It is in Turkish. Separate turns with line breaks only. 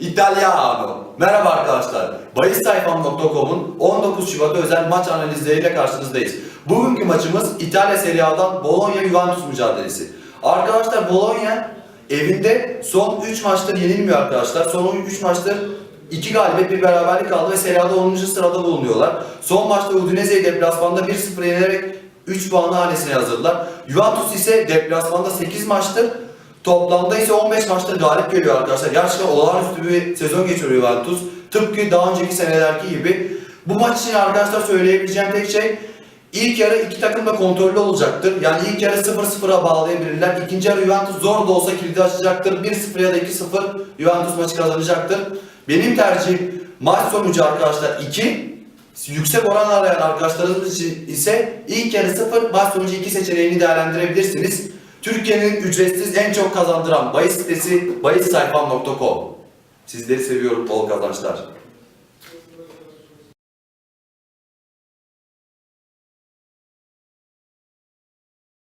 Italiano. Merhaba arkadaşlar. Bayissayfam.com'un 19 Şubat'a özel maç analizleriyle karşınızdayız. Bugünkü maçımız İtalya Serie A'dan Bologna-Juventus mücadelesi. Arkadaşlar Bologna evinde son 3 maçtır yenilmiyor arkadaşlar. Son 3 maçtır 2 galibiyet bir beraberlik aldı ve Serie A'da 10. sırada bulunuyorlar. Son maçta Udinese'yi deplasmanda 1-0 yenerek 3 puanı hanesine yazıldılar. Juventus ise deplasmanda 8 maçtır Toplamda ise 15 maçtır galip geliyor arkadaşlar. Gerçekten olağanüstü bir sezon geçiriyor Juventus. Tıpkı daha önceki senelerki gibi. Bu maç için arkadaşlar söyleyebileceğim tek şey ilk yarı iki takım da kontrollü olacaktır. Yani ilk yarı 0-0'a bağlayabilirler. İkinci yarı Juventus zor da olsa kilidi açacaktır. 1-0 ya da 2-0 Juventus maçı kazanacaktır. Benim tercihim maç sonucu arkadaşlar 2. Yüksek oran arayan arkadaşlarımız için ise ilk yarı 0, maç sonucu 2 seçeneğini değerlendirebilirsiniz. Türkiye'nin ücretsiz en çok kazandıran bahis sitesi bahissayfam.com. Sizleri seviyorum, bol kazançlar.